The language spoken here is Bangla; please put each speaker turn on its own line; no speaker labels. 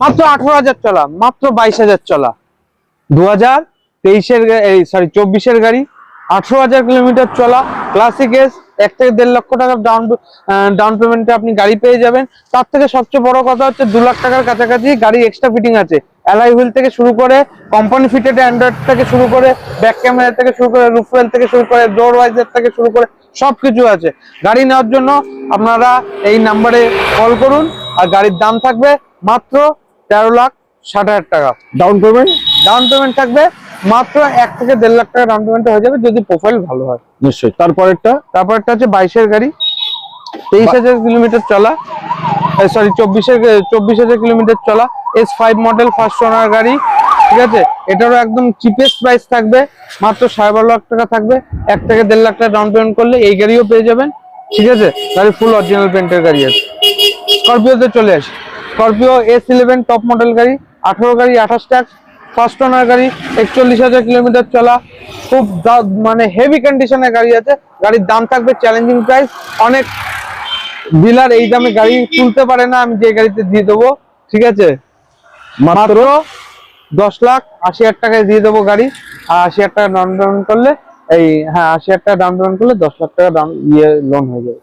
মাত্র আঠারো হাজার চলা, মাত্র বাইশ হাজার চলা। দু হাজার তেইশের সরি চব্বিশের গাড়ি, আঠারো হাজার কিলোমিটার চলা ক্লাসিক এস এক থেকে দেড় লক্ষ টাকার ডাউন ডাউন পেমেন্টে আপনি গাড়ি পেয়ে যাবেন। তার থেকে সবচেয়ে বড় কথা হচ্ছে, দু লাখ টাকার কাছাকাছি গাড়ি এক্সট্রা ফিটিং আছে। অ্যালাই হুইল থেকে শুরু করে কোম্পানি ফিটেড অ্যান্ড্রয়েড থেকে শুরু করে ব্যাক ক্যামেরা থেকে শুরু করে রুফওয়েল থেকে শুরু করে ডোর ওয়াইজার থেকে শুরু করে সব কিছু আছে। গাড়ি নেওয়ার জন্য আপনারা এই নাম্বারে কল করুন, আর গাড়ির দাম থাকবে মাত্র তেরো লাখ ষাট হাজার টাকা।
ডাউন পেমেন্ট
ডাউন পেমেন্ট থাকবে মাত্র এক থেকে দেড় লাখ টাকা ডাউন পেমেন্ট হয়ে যাবে যদি প্রোফাইল ভালো হয়।
নিশ্চয়ই। তারপরেরটা?
তারপর একটা হচ্ছে বাইশের গাড়ি। তেইশ হাজার কিলোমিটার চলা। সরি চব্বিশের চব্বিশ হাজার কিলোমিটার চলা। S five model first owner গাড়ি ঠিক আছে? এটারও একদম চিপেস্ট প্রাইস থাকবে। মাত্র সাড়ে বারো লাখ টাকা থাকবে। এক থেকে দেড় লাখ টাকা ডাউন পেমেন্ট করলে এই গাড়িও পেয়ে যাবেন ঠিক আছে? গাড়ি ফুল অরিজিনাল পেন্টের গাড়ি আছে। স্করপিওতে চলে আসি। Scorpio S eleven, top model গাড়ি, আঠারো গাড়ি, আঠাশ ট্যাক্স ফার্স্ট ওনার গাড়ি, একচল্লিশ হাজার কিলোমিটার চলা, খুব মানে হেভি কন্ডিশনের গাড়ি আছে। গাড়ির দাম থাকবে চ্যালেঞ্জিং প্রাইস অনেক ডিলার এই দামে গাড়ি তুলতে পারে না, আমি যে গাড়িতে দিয়ে দেবো। ঠিক আছে? মাত্র দশ লাখ আশি হাজার টাকায় দিয়ে দেবো গাড়ি। আর আশি হাজার টাকা ডাউন করলে, এই হ্যাঁ আশি হাজার টাকা ডাউন করলে দশ লাখ টাকা ডাউন ইয়ে লোন হয়ে যাবে।